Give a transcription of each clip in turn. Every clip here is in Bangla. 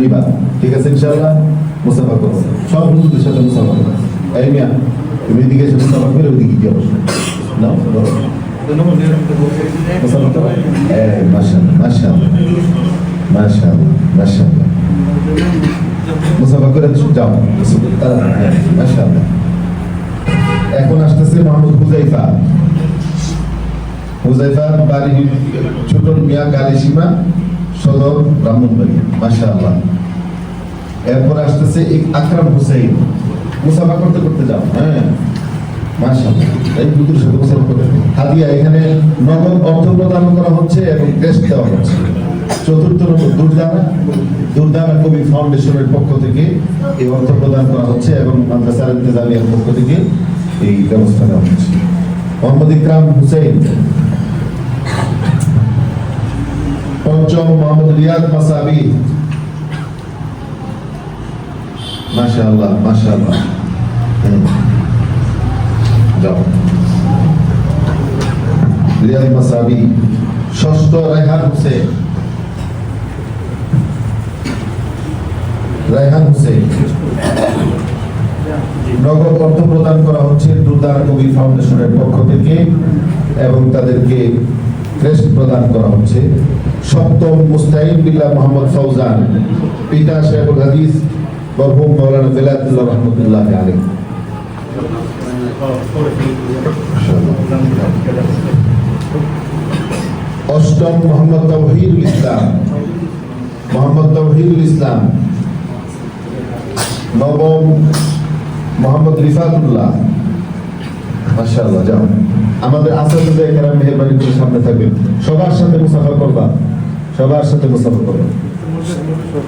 নিবা। ঠিক আছে ইনশাআল্লাহ? মুসাফা করো। সব বন্ধুদের সাথে মুসাফা করো। এই মিয়া, তুমি এদিকে এসে, মুসাফা করে ওদিকে গিয়ে বসো। নাও মাশাআল্লাহ এখন আসতেছে মোহাম্মদ হুজাইফা। হুজাইফার বাড়ি ছোট মিয়া গালিসীমা। সদর ব্রাহ্মণবাড়িয়া মাশাআল্লাহ। এরপর আসতেছে আকরাম হুসাইন। মুসাফা করতে করতে যাও। হ্যাঁ এই বুদ্ধুর সাথে এখানে নগদ অর্থ প্রদান করা হচ্ছে এবং টেস্ট দেওয়া হচ্ছে। চতুর্থ নম্বর দুর্দানা। দুর্দানা কবি ফাউন্ডেশনের পক্ষ থেকে এই অর্থ প্রদান করা হচ্ছে এবং মাদ্রাসার ইন্তেজামিয়ার পক্ষ থেকে এই ব্যবস্থা নেওয়া হচ্ছে। মোহাম্মদ ইকরাম হুসেন পঞ্চম মোহাম্মদ রিয়াদ মাসাবি। মাশাআল্লাহ মাশাআল্লাহ। হুম। যাও। রিয়াদ মাসাবি, ষষ্ঠ রেহান হোসেন। রেহান হোসেন। নগদ অর্থ প্রদান করা হচ্ছে দুর্দার কবি ফাউন্ডেশনের পক্ষ থেকে এবং তাদেরকে ক্রেস্ট প্রদান করা হচ্ছে। সপ্তম মুস্তাহিম বিল্লাহ মোহাম্মদ ফৌজান, পিতা শেখুল হাদিস মরহুম মৌলানা বেলাতুল্লাহ রহমতুল্লাহ আলী অষ্টম মোহাম্মদ তৌহিদুল ইসলাম, মোহাম্মদ তৌহিদুল ইসলাম। নবম মোহাম্মদ রিফাতুল্লাহ। মাশাআল্লাহ, যাও। আমাদের আসাদুল্লাহ কেরাম মেহরবানি করে সামনে থাকবেন সবার সাথে মুসাফা করবা। সবার সাথে মুসাফা করবা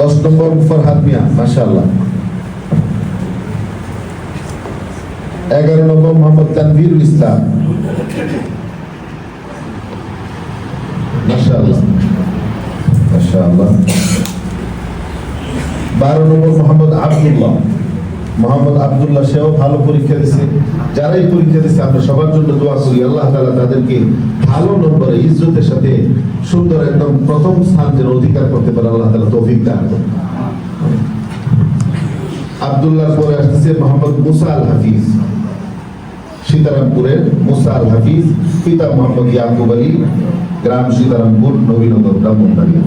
দশ নম্বর ফরহাদ মিয়া, মাশাআল্লাহ। এগারো নম্বর মোহাম্মদ তানভীরুল ইসলাম। মাশাআল্লাহ মাশাআল্লাহ। বারো নম্বর মোহাম্মদ আব্দুল্লাহ। মোহাম্মদ আব্দুল্লাহ সেও ভালো পরীক্ষা দিচ্ছে যারাই পরীক্ষা দিচ্ছে আমরা সবার জন্য দোয়া করি। আল্লাহ তাআলা তাদেরকে ভালো নম্বরে, ইজ্জতের সাথে সুন্দর একদম প্রথম স্থান যেন অধিকার করতে পারে, আল্লাহ তাআলা তৌফিক দান করুন। আব্দুল্লাহর পরে আসতেছে মোহাম্মদ মুসা আল হাফিজ সীতারামপুরের মুসা আল হাফিজ পিতা মোহাম্মদ ইয়াকুব আলী, গ্রাম সীতারামপুর, নবীনগর, ব্রাহ্মণবাড়িয়া।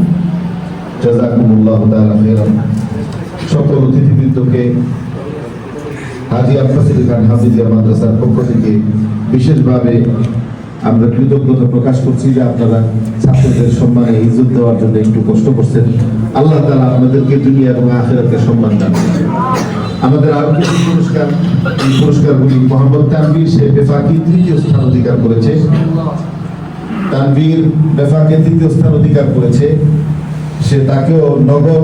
জাজাকুমুল্লাহ তাআলা সকল অতিথিবৃন্দকে খান হাফিজিয়া মাদ্রাসার পক্ষ থেকে বিশেষভাবে আমরা কৃতজ্ঞতা প্রকাশ করছি যে আপনারা ছাত্রদের সম্মানে ইজ্জত দেওয়ার জন্য একটু কষ্ট করছেন। আল্লাহ আপনাদেরকে দুনিয়া এবং আখেরাতে সম্মান দান আমাদের আরও কিছু পুরস্কার, এই পুরস্কারগুলি মোহাম্মদ সে বেফাকি তৃতীয় স্থান অধিকার করেছে। তানভীর বেফাকে তৃতীয় স্থান অধিকার করেছে। সে তাকেও নগদ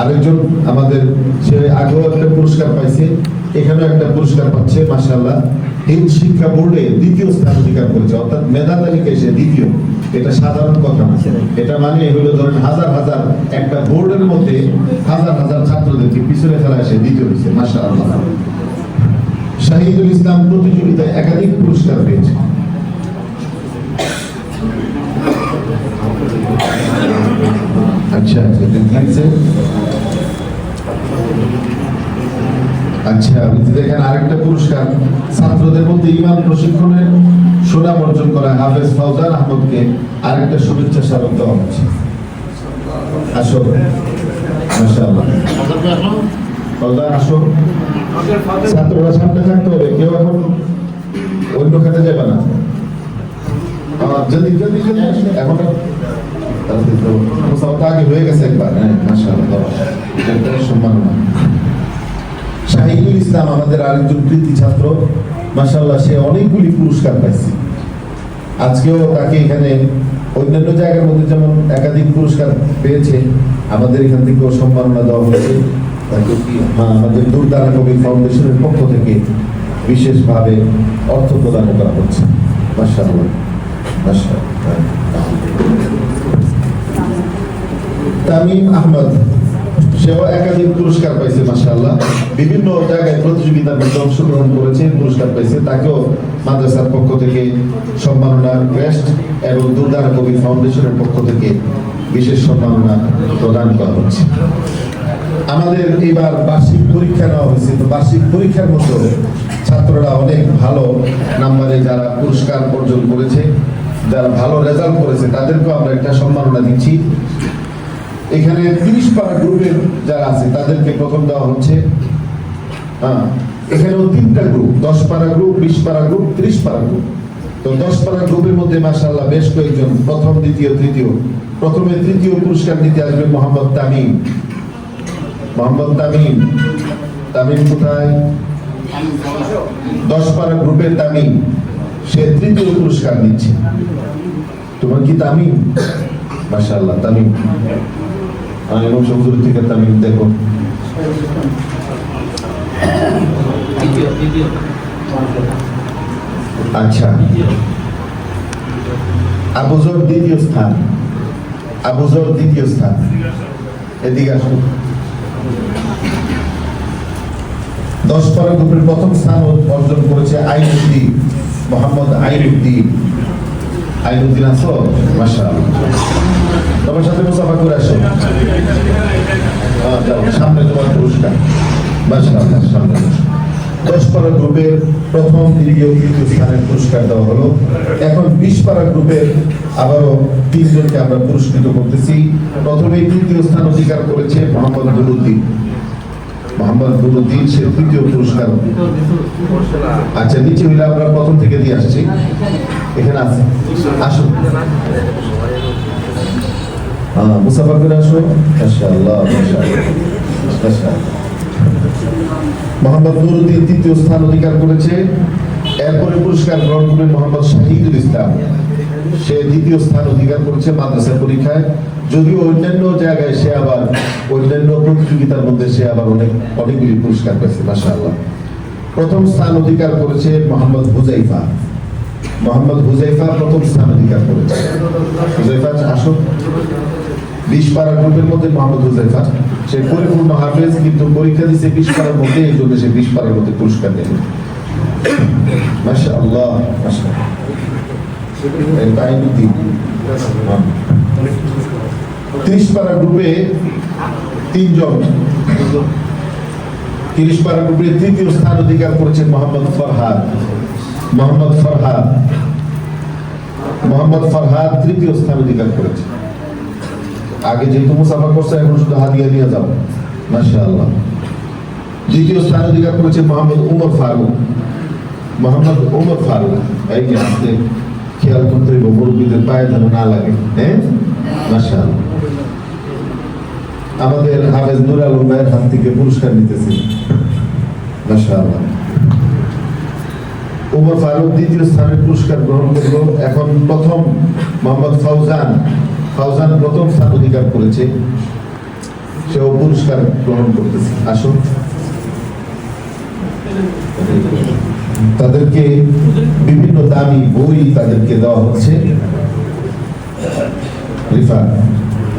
আরেকজন আমাদের, সে আগেও একটা পুরস্কার পাইছে, এখানেও একটা পুরস্কার পাচ্ছে, মাশাআল্লাহ। হিন্দ শিক্ষা বোর্ডে দ্বিতীয় স্থান অধিকার করেছে, অর্থাৎ মেধা তালিকায় সে দ্বিতীয়। এটা সাধারণ কথা না। এটা মানে হলো ধরেন হাজার হাজার একটা বোর্ডের মধ্যে হাজার হাজার ছাত্রদেরকে পিছনে ফেলায় সে দ্বিতীয় হয়েছে, মাশাআল্লাহ। শাহিদুল ইসলাম প্রতিযোগিতায় একাধিক পুরস্কার পেয়েছে। আচ্ছা আচ্ছা আচ্ছা আপনি দেখেন আরেকটা পুরস্কার। ছাত্রদের মধ্যে ইমান প্রশিক্ষণের সুনাম অর্জন করা হাফেজ ফাউজান আহমদকে আরেকটা শুভেচ্ছা স্মারক দেওয়া হচ্ছে। আসো। মাশাআল্লাহ। ফাউজান আসো। ছাত্ররা সামনে কেউ এখন অন্য খাতে যাবে না। জলদি জলদি জলদি। এখন শাহিদুল ইসলাম আমাদের আরেকজন কৃতি ছাত্র। সে অনেকগুলি পুরস্কার পাইছে। আজকেও তাকে এখানে অন্যান্য জায়গার মধ্যে যেমন একাধিক পুরস্কার পেয়েছে আমাদের এখান থেকেও সম্মাননা দেওয়া হয়েছে। হ্যাঁ, আমাদের কবি ফাউন্ডেশনের পক্ষ থেকে বিশেষভাবে অর্থ প্রদান করা হচ্ছে। তামিম আহমদ, সেও একাধিক পুরস্কার পাইছে, মাশাআল্লাহ। বিভিন্ন জায়গায় প্রতিযোগিতার মধ্যে অংশগ্রহণ করেছে, পুরস্কার পাইছে। তাকেও মাদ্রাসার পক্ষ থেকে সম্মাননা ক্রেস্ট এবং দুর্দারা কবি ফাউন্ডেশনের পক্ষ থেকে বিশেষ সম্মাননা প্রদান করা হচ্ছে। আমাদের এবার বার্ষিক পরীক্ষা নেওয়া হয়েছে। তো বার্ষিক পরীক্ষার মতো ছাত্ররা অনেক ভালো নাম্বারে যারা পুরস্কার অর্জন করেছে, যারা ভালো রেজাল্ট করেছে, তাদেরকেও আমরা একটা সম্মাননা দিচ্ছি। এখানে তিরিশ পারা গ্রুপের যারা আছে, তাদেরকে প্রথম দেওয়া হচ্ছে। হ্যাঁ এখানেও তিনটা গ্রুপ, দশ পারা গ্রুপ, বিশ পারা গ্রুপ, ত্রিশ পারা গ্রুপ। তো দশ পারা গ্রুপের মধ্যে মাসাল্লাহ বেশ কয়েকজন, প্রথম, দ্বিতীয়, তৃতীয়। প্রথমে তৃতীয় পুরস্কার দিতে আসবে মোহাম্মদ তামিম। মোহাম্মদ তামিম। তামিম কোথায়? দশ পারা গ্রুপের তামিম। সে তৃতীয় পুরস্কার নিচ্ছে। তোমার কি তামিম? মাশাআল্লাহ, তামিম। এবং সমুদ্র থেকে তামিম দেখো। আচ্ছা। আবুজর দ্বিতীয় স্থান। আবুজর দ্বিতীয় স্থান। এদিকে আসুন দশ পারা গ্রুপের প্রথম স্থান অর্জন করেছে আইনুদ্দিন মোহাম্মদ আইনুদ্দিন আইনুদ্দিন আসো মাসা তোমার সাথে মুসাফা করে আসো। সামনে তোমার পুরস্কার। মাসা সামনে। দশ পারা গ্রুপের প্রথম দ্বিতীয়, তৃতীয় স্থানের পুরস্কার দেওয়া হলো। এখন বিশ পারা গ্রুপের আবারও তিনজনকে আমরা পুরস্কৃত করতেছি। প্রথমে তৃতীয় স্থান অধিকার করেছে মোহাম্মদ নুরুদ্দিন। মোহাম্মদ নুরুদ্দিন সে তৃতীয় পুরস্কার। আচ্ছা নিচে হইলে আমরা প্রথম থেকে দিয়ে আসছি। এখানে আছে। আসুন। স্থান অধিকার করেছে। এরপরে পুরস্কার সে দ্বিতীয় স্থান অধিকার করেছে পরীক্ষায়। যদিও অন্যান্য জায়গায় সে আবার অন্যান্য প্রতিযোগিতার মধ্যে সে আবার অনেক, অনেকগুলি পুরস্কার পেয়েছে, মাশাআল্লাহ। প্রথম স্থান অধিকার করেছে মোহাম্মদ হুজাইফা। মোহাম্মদ হুজাইফা প্রথম স্থান অধিকার করেছে। হুজাইফা আসুন বিশ পাড়া গ্রুপের মধ্যে মোহাম্মদ হুজাইফা। সে পরিপূর্ণ হাফেজ, কিন্তু পরীক্ষা দিচ্ছে বিশ পাড়ার মধ্যে, এই জন্য সে বিশ পাড়ার মধ্যে পুরস্কার নেবে মাসা আল্লাহ মাসা তাইনুদ্দিন ত্রিশ পাড়া গ্রুপে তিনজন। তিরিশ পাড়া গ্রুপে তৃতীয় স্থান অধিকার করেছেন মোহাম্মদ ফরহাদ। মোহাম্মদ ফরহাদ। মোহাম্মদ ফরহাদ তৃতীয় স্থান অধিকার করেছে আগে যেহেতু মুসাফা করছে, এখন শুধু হাদিয়া নিয়ে যাও। মাশাআল্লাহ। দ্বিতীয় স্থান অধিকার করেছে মোহাম্মদ উমর ফারুক। মোহাম্মদ উমর ফারুক এই খেয়াল করতে হইব, মুরব্বীদের পায়ে যেন না লাগে হ্যাঁ? মাশাআল্লাহ। আমাদের হাফেজ নুর আলম ভাইয়ের হাত থেকে পুরস্কার নিতেছি। মাশাআল্লাহ। উমর ফারুক দ্বিতীয় স্থানের পুরস্কার গ্রহণ করল। এখন প্রথম মোহাম্মদ ফাউজান। ফাউজান প্রথম স্থান অধিকার করেছে। সেও পুরস্কার গ্রহণ করতেছে। আসুন। তাদেরকে বিভিন্ন দামি বই তাদেরকে দেওয়া হচ্ছে। রিফা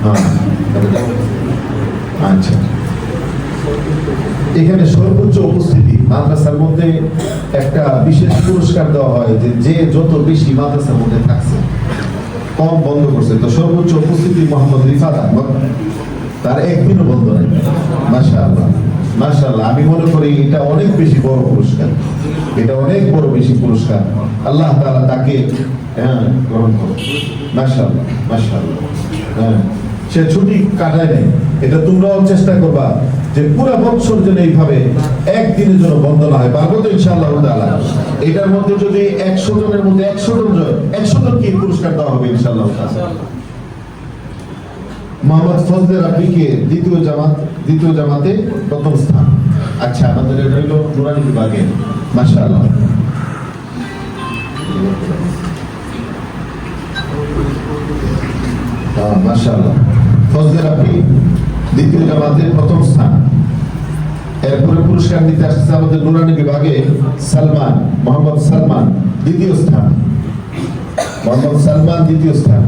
হ্যাঁ আচ্ছা এখানে সর্বোচ্চ উপস্থিতি মাদ্রাসার মধ্যে একটা বিশেষ পুরস্কার দেওয়া হয় যে যে যত বেশি মাদ্রাসার মধ্যে থাকছে, কম বন্ধ করছে। তো সর্বোচ্চ উপস্থিতি মোহাম্মদ রিফাত আহমদ। তার একদিনও বন্ধ নেই। মাশাআল্লাহ মাশাআল্লাহ। আমি মনে করি এটা অনেক বেশি বড় পুরস্কার। এটা অনেক বড় বেশি পুরস্কার। আল্লাহ তাআলা তাকে হ্যাঁ গ্রহণ করুন মাশাআল্লাহ। হ্যাঁ সে ছুটি কাটায় নেই। এটা তোমরাও চেষ্টা করবা যে পুরো বছর যেন এইভাবে একদিনের জন্য বন্ধ না হয়। পারব তো ইনশাআল্লাহ এটার মধ্যে যদি একশো জনের মধ্যে একশো জন একশো জনকে এই পুরস্কার দেওয়া হবে ইনশাআল্লাহ? মোহাম্মদ ফজলে রাব্বিকে দ্বিতীয় জামাত, দ্বিতীয় জামাতে প্রথম স্থান। আচ্ছা আমাদের এটা হলো নুরানি বিভাগে। মাশাআল্লাহ। হ্যাঁ মাশাআল্লাহ। ফজলে রাব্বি। দ্বিতীয় জামাতে প্রথম স্থান। এরপরে পুরস্কার নিতে আসছে আমাদের নুরানি বিভাগে সালমান, মোহাম্মদ সালমান, দ্বিতীয় স্থান। মোহাম্মদ সালমান দ্বিতীয় স্থান।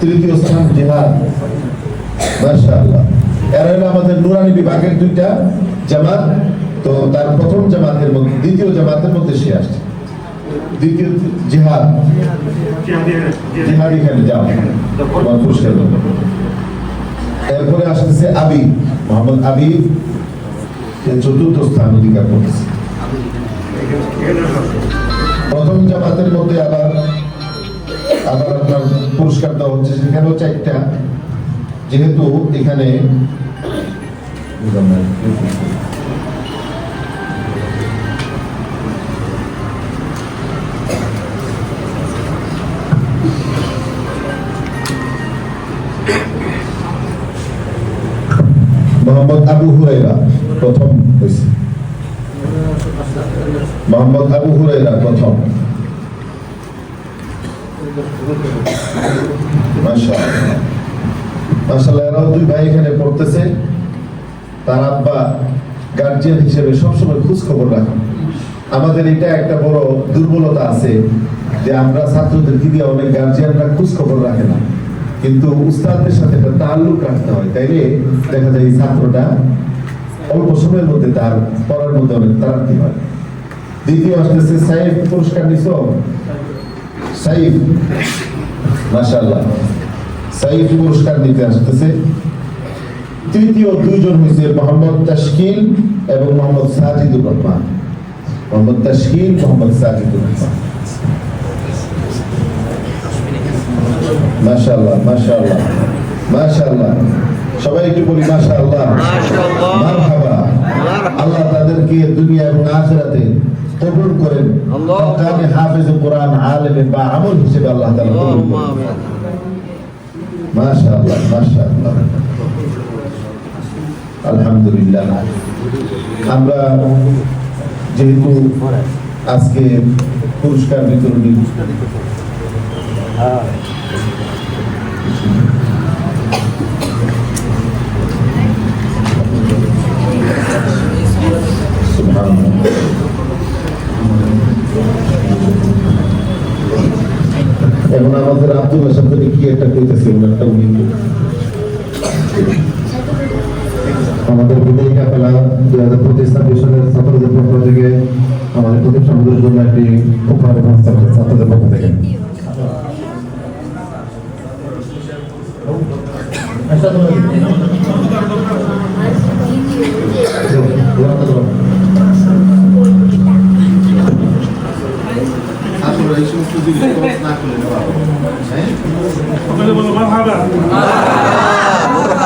তৃতীয় স্থান জিহাদ। মাশাআল্লাহ। এরা হলো আমাদের নুরানি বিভাগের দুইটা জামাত। তো তার প্রথম জামাতের মধ্যে, দ্বিতীয় জামাতের মধ্যে সে আসছে। দ্বিতীয় জিহাদ। জিহাদ এখানে যাও পুরস্কার। এরপরে আসতেছে আবিব মোহাম্মদ আবিব চতুর্থ স্থান অধিকার করেছে প্রথম জামাতের মধ্যে আবার আবার আপনার পুরস্কার দেওয়া হচ্ছে সেখানেও চারটা যেহেতু এখানে মোহাম্মদ আবু হুরাইরা প্রথম হয়েছে মোহাম্মদ আবু হুরাইরা প্রথম। এরাও দুই ভাই এখানে পড়তেছে। তার আব্বা গার্জিয়ান হিসেবে সবসময় খোঁজ খবর আমাদের এটা একটা বড় দুর্বলতা আছে যে আমরা ছাত্রদেরকে দিয়ে অনেক গার্জিয়ানরা খোঁজ খবর রাখে না। কিন্তু উস্তাদদের সাথে একটা তাল্লুক রাখতে হয়, তাইলে দেখা যায় ছাত্রটা অল্প সময়ের মধ্যে তার পড়ার মধ্যে অনেক তাড়াতাড়ি হয়। দ্বিতীয় আসতেছে সাইফ পুরস্কার নিছ? সাইফ? মাশাআল্লাহ। সাইফ পুরস্কার নিতে আসতেছে। তৃতীয় দুইজন হয়েছে মোহাম্মদ তাশকিল এবং মোহাম্মদ সাজিদুর রহমান। মোহাম্মদ তাশকিল, মোহাম্মদ সাজিদুর রহমান। মাশাআল্লাহ মাশাআল্লাহ মাশাআল্লাহ। সবাই একটু বলি মাশাআল্লাহ। মাশাআল্লাহ। আমরা যেহেতু আজকে পুরস্কার বিতরণী কি একটা উনি আমাদের বিদায়ী কাফেলা দুই হাজার পঁচিশ ছাব্বিশ সালের ছাত্রদের পক্ষ থেকে আমাদের প্রতিষ্ঠানগুলোর জন্য একটি উপহার ছাত্রদের পক্ষ থেকে আসলে এই সমস্ত জিনিস খরচ না করলে নেওয়া হবে না। হ্যাঁ? সকলে বলো মারহাবা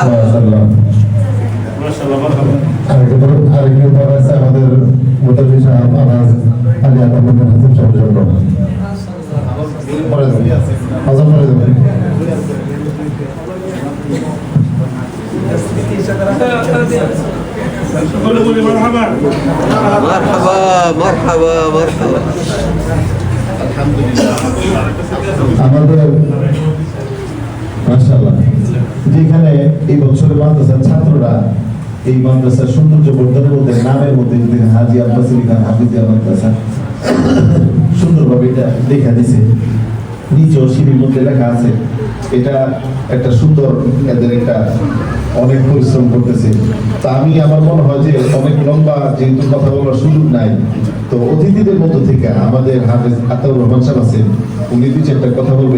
মাশাআল্লাহ। মাশাআল্লাহ মারহাবা আমাদের মুদাফি সাহেব আনাজ আলী আমাদের মাসাল্লাহ যেখানে এই বছরের মাদ্রাসার ছাত্ররা এই মাদ্রাসার সৌন্দর্য বর্ধনের মধ্যে, নামের মধ্যে হাজি আব্বাস আলী খান, হাফিজিয়া মাদ্রাসা, সুন্দরভাবে এটা দেখা দিছে। নিচেও সিঁড়ির মধ্যে লেখা আছে, এটা একটা সুন্দর, এদের একটা অনেক পরিশ্রম করতেছে। তা আমি, আমার মনে হয় যে অনেক লম্বা যেহেতু কথা বলার সুযোগ নাই, তো অতিথিদের মধ্য থেকে আমাদের হাফেজ আতাউর রহমান সাহেব আছেন, উনি দু চারটা কথা বলবেন